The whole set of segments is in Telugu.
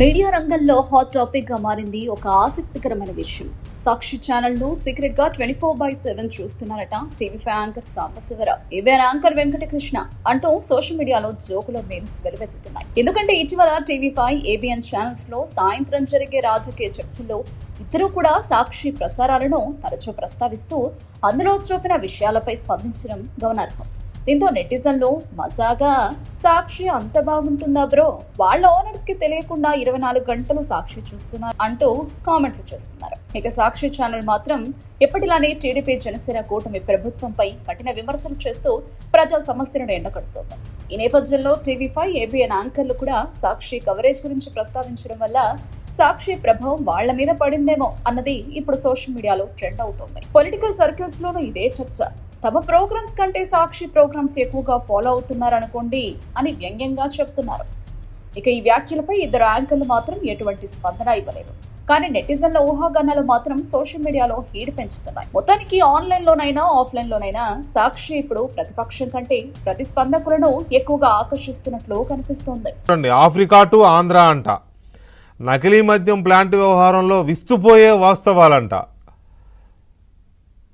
మీడియా రంగంలో హాట్ టాపిక్గా మారింది ఒక ఆసక్తికరమైన విషయం. సాక్షి ఛానల్ను సీక్రెట్గా twenty four by seven చూస్తున్నారట TV five anchor Sambasivarao. Even anchor Venkatakrishna అంటూ సోషల్ మీడియాలో జోకుల మేమ్స్ వెలువెత్తుతున్నాయి. ఎందుకంటే ఇటీవల టీవీ ఫైవ్ ఏబిఎన్ ఛానల్స్లో సాయంత్రం జరిగే రాజకీయ చర్చల్లో ఇద్దరు కూడా సాక్షి ప్రసారాలను తరచూ ప్రస్తావిస్తూ అందులో చూపిన విషయాలపై స్పందించడం గమనార్హం. దీంతో నెటిజన్లు మజాగా సాక్షి అంత బాగుంటుందా బ్రో? వాళ్ళ ఓనర్స్కి తెలియకుండా ఇరవై నాలుగు గంటలు సాక్షి చూస్తున్నారు అంటూ కామెంట్లు చేస్తున్నారు. ఇక సాక్షి ఛానల్ మాత్రం ఎప్పటిలానే టీడీపీ జనసేన కూటమి ప్రభుత్వంపై కఠిన విమర్శలు చేస్తూ ప్రజా సమస్యలను ఎండగడుతోంది. ఈ నేపథ్యంలో టీవీ ఫైవ్ ఏబిఎన్ యాంకర్లు కూడా సాక్షి కవరేజ్ గురించి ప్రస్తావించడం వల్ల సాక్షి ప్రభావం వాళ్ళ మీద పడిందేమో అన్నది ఇప్పుడు సోషల్ మీడియాలో ట్రెండ్ అవుతోంది. పొలిటికల్ సర్కిల్స్ లోనూ ఇదే చర్చ. తమ ప్రోగ్రామ్స్ కంటే సాక్షి ప్రోగ్రామ్స్ ఎక్కువగా ఫాలో అవుతున్నారనుకోండి అని వ్యంగ్యంగా చెప్తున్నారు. ఇక ఈ వ్యాఖ్యలపై ఇద్దరు యాంకర్లు మాత్రం ఎటువంటి స్పందన ఇవ్వలేదు. కానీ నెటిజన్ల ఊహాగానాలు మాత్రం సోషల్ మీడియాలో హీడ్ పెంచుతున్నాయి. మొత్తానికి ఆన్లైన్ లోనైనా ఆఫ్లైన్ లోనైనా సాక్షి ఇప్పుడు ప్రతిపక్షం కంటే ప్రతిస్పందకులను ఎక్కువగా ఆకర్షిస్తున్నట్లు కనిపిస్తోంది. ఆఫ్రికా టు ఆంధ్ర అంట. నకిలీ మద్యం ప్లాంట్ వ్యవహారంలో విస్తుపోయే వాస్తవాలంట.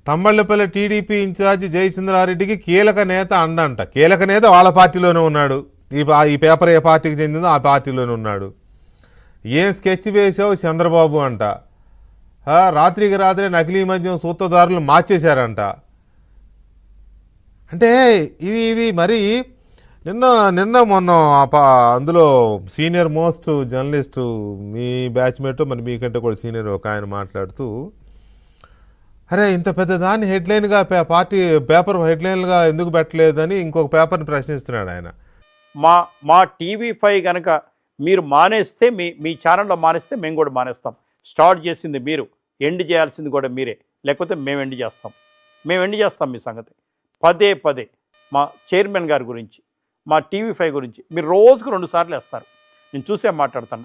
తంబళ్ళపల్లి టీడీపీ ఇన్ఛార్జి జయచంద్రారెడ్డికి కీలక నేత అండంట. కీలక నేత వాళ్ళ పార్టీలోనే ఉన్నాడు. ఈ ఈ పేపర్ ఏ పార్టీకి చెందిందో ఆ పార్టీలోనే ఉన్నాడు. ఏం స్కెచ్ వేసావు చంద్రబాబు అంట. రాత్రికి రాత్రి నకిలీ మద్యం సూత్రధారులు మార్చేశారంట. అంటే ఇది ఇది మరి నిన్న నిన్న మొన్న పా- అందులో సీనియర్ మోస్ట్ జర్నలిస్టు మీ బ్యాచ్మేట్ మరి మీకంటే కూడా సీనియర్ ఒక ఆయన మాట్లాడుతూ అరే ఇంత పెద్ద దాన్ని హెడ్లైన్గా పే- పార్టీ పేపర్ హెడ్లైన్గా ఎందుకు పెట్టలేదని ఇంకొక పేపర్ని ప్రశ్నిస్తున్నాడు ఆయన. మా మా టీవీ ఫైవ్ కనుక మీరు మానేస్తే మీ మీ ఛానల్లో మానేస్తే మేము కూడా మానేస్తాం. స్టార్ట్ చేసింది మీరు ఎండ్ చేయాల్సింది కూడా మీరే. లేకపోతే మేము ఎండ్ చేస్తాం. మేము ఎండ్ చేస్తాం మీ సంగతి. పదే పదే మా చైర్మన్ గారి గురించి మా టీవీ ఫైవ్ గురించి మీరు రోజుకు రెండు సార్లు వేస్తారు. నేను చూసే మాట్లాడతాను.